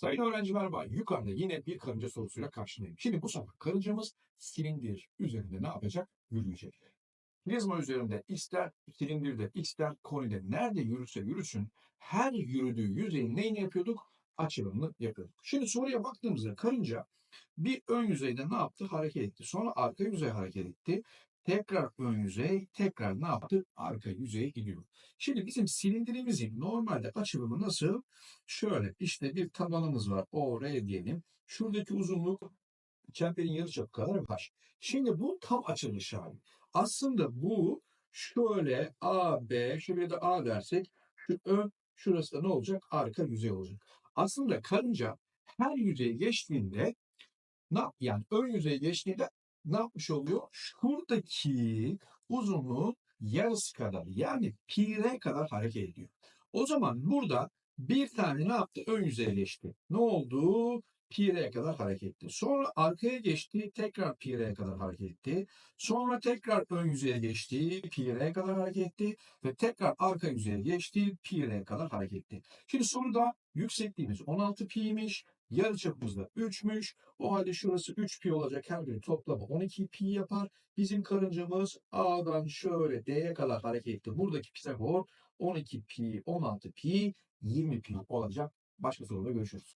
Sayın öğrenciler var. Yukarıda yine bir karınca sorusuyla karşınayım. Şimdi bu sefer karıncamız silindir üzerinde ne yapacak? Yürüyecek. Prizma üzerinde ister silindirde ister konide nerede yürürse yürüsün her yürüdüğü yüzeyin neyini yapıyorduk? Açılımını yapıyorduk. Şimdi soruya baktığımızda karınca bir ön yüzeyde ne yaptı? Hareket etti. Sonra arka yüzey hareket etti. Tekrar ön yüzey, tekrar ne yaptı? Arka yüzeye gidiyor. Şimdi bizim silindirimizin normalde açılımı nasıl? Şöyle işte bir tabanımız var. O, R diyelim. Şuradaki uzunluk çemberin yarıçapı kadar h. Şimdi bu tam açılış hali. Aslında bu şöyle A, B, şuraya da A dersek şu ön, şurası da ne olacak? Arka yüzey olacak. Aslında karınca her yüzeye geçtiğinde ne yani ön yüzeye geçtiğinde ne yapmış oluyor? Şuradaki uzunluğun yarısı kadar yani pi kadar hareket ediyor. O zaman burada bir tane ne yaptı? Ön yüzeye geçti. Ne oldu? Pi kadar hareket etti. Sonra arkaya geçti. Tekrar pi kadar hareket etti. Sonra tekrar ön yüzeye geçti. Pi kadar hareket etti. Ve tekrar arka yüzeye geçti. Pi kadar hareket etti. Şimdi soruda yüksekliğimiz 16 pi'ymiş. Yarıçapımız da 3'müş. O halde şurası 3 pi olacak. Her biri toplamı 12 pi yapar. Bizim karıncamız A'dan şöyle D'ye kadar hareket etti. Buradaki Pisagor 12 pi, 16 pi, 20 pi olacak. Başka soruda görüşürüz.